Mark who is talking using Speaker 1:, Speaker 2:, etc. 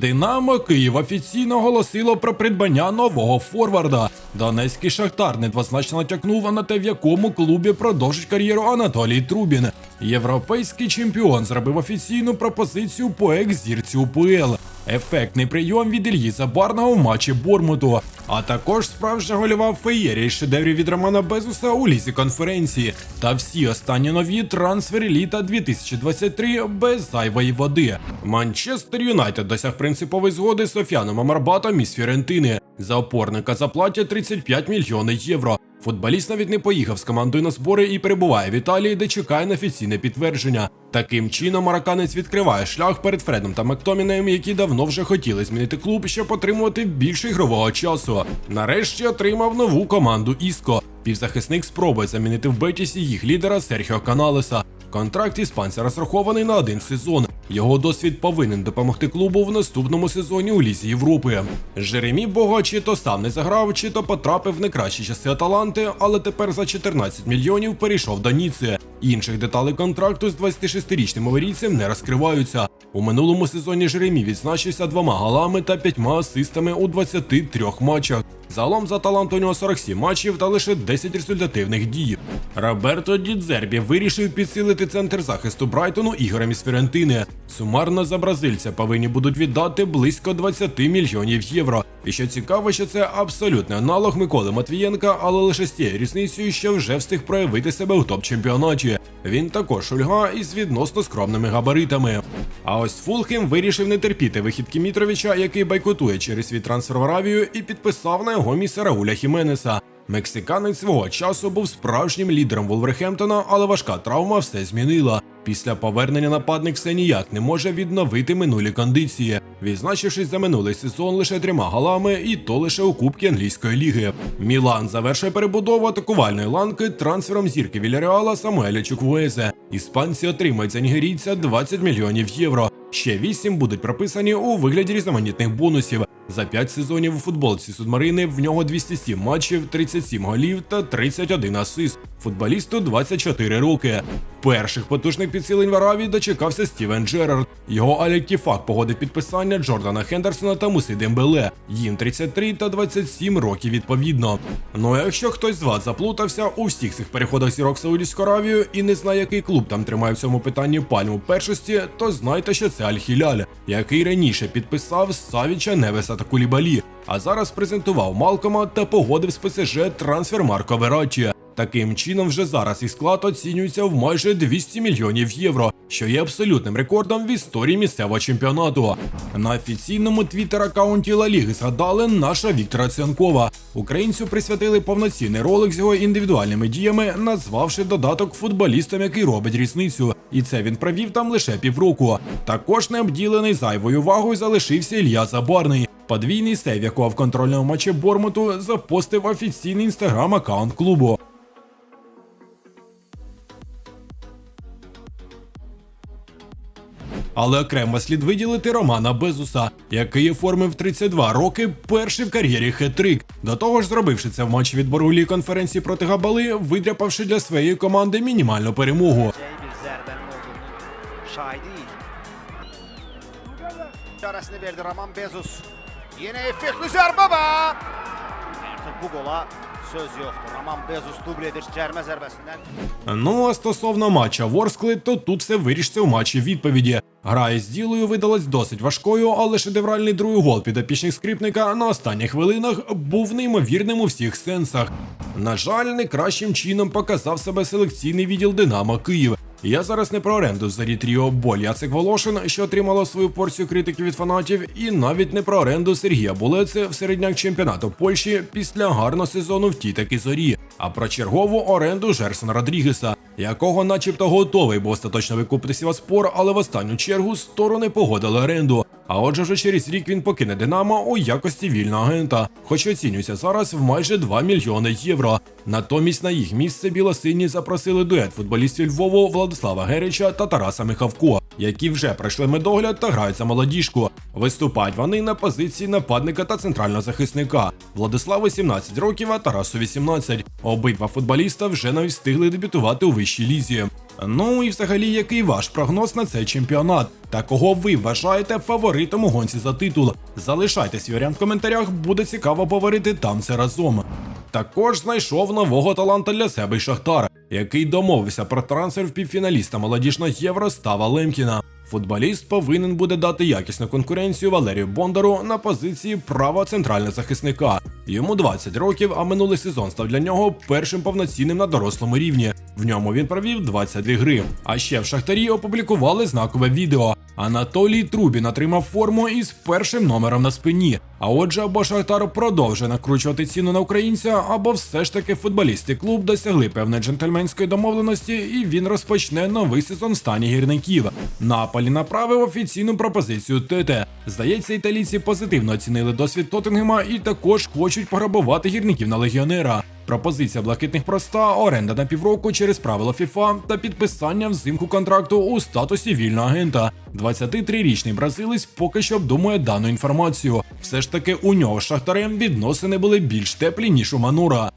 Speaker 1: Динамо Київ офіційно оголосило про придбання нового форварда. Донецький шахтар недвозначно натякнув на те, в якому клубі продовжить кар'єру Анатолій Трубін. Європейський чемпіон зробив офіційну пропозицію по екс-зірці УПЛ. Ефектний прийом від Ільї Забарного в матчі Бормуту, а також справжня гольова феєрія із шедеврів від Романа Безуса у лізі конференції. Та всі останні нові трансфери літа 2023 без зайвої води. Манчестер Юнайтед досяг принципової згоди з Софіаном Амарбатом із Фіорентини. За опорника заплатять 35 мільйонів євро. Футболіст навіть не поїхав з командою на збори і перебуває в Італії, де чекає на офіційне підтвердження. Таким чином, марокканець відкриває шлях перед Фредом та Мактомінеєм, які давно вже хотіли змінити клуб, щоб отримувати більше ігрового часу. Нарешті отримав нову команду Іско. Півзахисник спробує замінити в Бетісі їх лідера Серхіо Каналеса. Контракт іспанця розрахований на один сезон. Його досвід повинен допомогти клубу в наступному сезоні у Лізі Європи. Жеремі Бого чи то сам не заграв, чи то потрапив в не кращі часи Аталанти, але тепер за 14 мільйонів перейшов до Ніци. Інших деталей контракту з 26-річним оверійцем не розкриваються. У минулому сезоні Жеремі відзначився двома голами та п'ятьма асистами у 23 матчах. Загалом за талант у нього 47 матчів та лише 10 результативних дій. Роберто Дідзербі вирішив підсилити центр захисту Брайтону ігорем із Ферентини. Сумарно за бразильця повинні будуть віддати близько 20 мільйонів євро. І що цікаво, що це абсолютний аналог Миколи Матвієнка, але лише з тією різницею, що вже встиг проявити себе у топ-чемпіонаті. Він також ульга із відносно скромними габаритами. А ось Фулхем вирішив не терпіти вихідки Мітровича, який байкотує через свій трансфер в Аравію, і підписав на його місце Рауля Хіменеса. Мексиканець свого часу був справжнім лідером Волверхемптона, але важка травма все змінила. Після повернення нападник все ніяк не може відновити минулі кондиції, відзначившись за минулий сезон лише трьома голами, і то лише у Кубці англійської ліги. Мілан завершує перебудову атакувальної ланки трансфером зірки Вільяреала Самуеля Чуквуезе. Іспанці отримають за нігерійця 20 мільйонів євро. Ще 8 будуть прописані у вигляді різноманітних бонусів. За 5 сезонів у футболці Судмарини в нього 207 матчів, 37 голів та 31 асист. Футболісту 24 роки. Перших потужних підсилень в Аравії дочекався Стівен Джерард. Його Алектіфак погодив підписання Джордана Хендерсона та Муси Дембеле. Їм 33 та 27 років відповідно. Ну а якщо хтось з вас заплутався у всіх цих переходах зірок Саудівську Аравію і не знає, який клуб там тримає в цьому питанні пальму першості, то знайте, що це Аль-Хіляль, який раніше підписав Савіча Невеса та Кулібалі, а зараз презентував Малкома та погодив з ПСЖ трансфер Марко Верачі. Таким чином, вже зараз їх склад оцінюється в майже 200 мільйонів євро, що є абсолютним рекордом в історії місцевого чемпіонату. На офіційному твіттер-аккаунті Ла Ліги згадали наша Віктора Цянкова. Українцю присвятили повноцінний ролик з його індивідуальними діями, назвавши додаток футболістам, який робить різницю. І це він провів там лише півроку. Також не обділений зайвою увагою залишився Ілья Забарний. Подвійний сейв, якого в контрольному матчі Бормуту запостив офіційний інстаграм-аккаунт клубу. Але окремо слід виділити Романа Безуса, який оформив 32 роки перший в кар'єрі хет-трик. До того ж, зробивши це в матчі відбору у ліг конференції проти Габали, видряпавши для своєї команди мінімальну перемогу.
Speaker 2: Çarəsini verdi Raman effektli zərbə və artıq bu qola söz yoxdur. Raman Bezus dubl edir cərmə zərbəsindən.
Speaker 1: Ну а стосовно матча Ворскли, то тут все вирішиться у матчі відповіді. Гра із ділою видалась досить важкою, але шедевральний другий гол підопічних скрипника на останніх хвилинах був неймовірним у всіх сенсах. На жаль, не кращим чином показав себе селекційний відділ Динамо Київ. Я зараз не про оренду зарі Тріо Боль. Яцек Волошин, що отримало свою порцію критики від фанатів, і навіть не про оренду Сергія Булеце в середняк чемпіонату Польщі після гарного сезону в тій таки зорі, а про чергову оренду Жерсона Родрігеса, якого, начебто, готовий був остаточно викупити Сіваспор, але в останню чергу сторони погодили оренду. А отже, вже через рік він покине Динамо у якості вільного агента, хоч оцінюється зараз в майже 2 мільйони євро. Натомість на їх місце білосині запросили дует футболістів Львову Владислава Герича та Тараса Михавко, які вже пройшли медогляд та грають за молодіжку. Виступають вони на позиції нападника та центрального захисника. Владиславу 17 років, а Тарасу 18. Обидва футболіста вже навіть встигли дебютувати у вищій лізі. Ну і взагалі, який ваш прогноз на цей чемпіонат? Та кого ви вважаєте фаворитом у гонці за титул? Залишайте свій варіант в коментарях, буде цікаво поговорити там це разом. Також знайшов нового таланта для себе Шахтар, який домовився про трансфер півфіналіста молодіжного євро Става Лемкіна. Футболіст повинен буде дати якісну конкуренцію Валерію Бондару на позиції права центрального захисника. Йому 20 років, а минулий сезон став для нього першим повноцінним на дорослому рівні. В ньому він провів 22 гри. А ще в Шахтарі опублікували знакове відео. Анатолій Трубін отримав форму із першим номером на спині. А отже, або Шахтар продовжує накручувати ціну на українця, або все ж таки футболісти клуб досягли певної джентльменської домовленості, і він розпочне новий сезон в стані гірників. Наполі направив офіційну пропозицію ТТ. Здається, італійці позитивно оцінили досвід Тоттенгема і також хочуть пограбувати гірників на легіонера. Пропозиція блакитних проста, оренда на півроку через правила FIFA та підписання взимку контракту у статусі вільного агента. 23-річний бразилець поки що обдумує дану інформацію. Все таки у нього з шахтарем відносини були більш теплі ніж у Манура.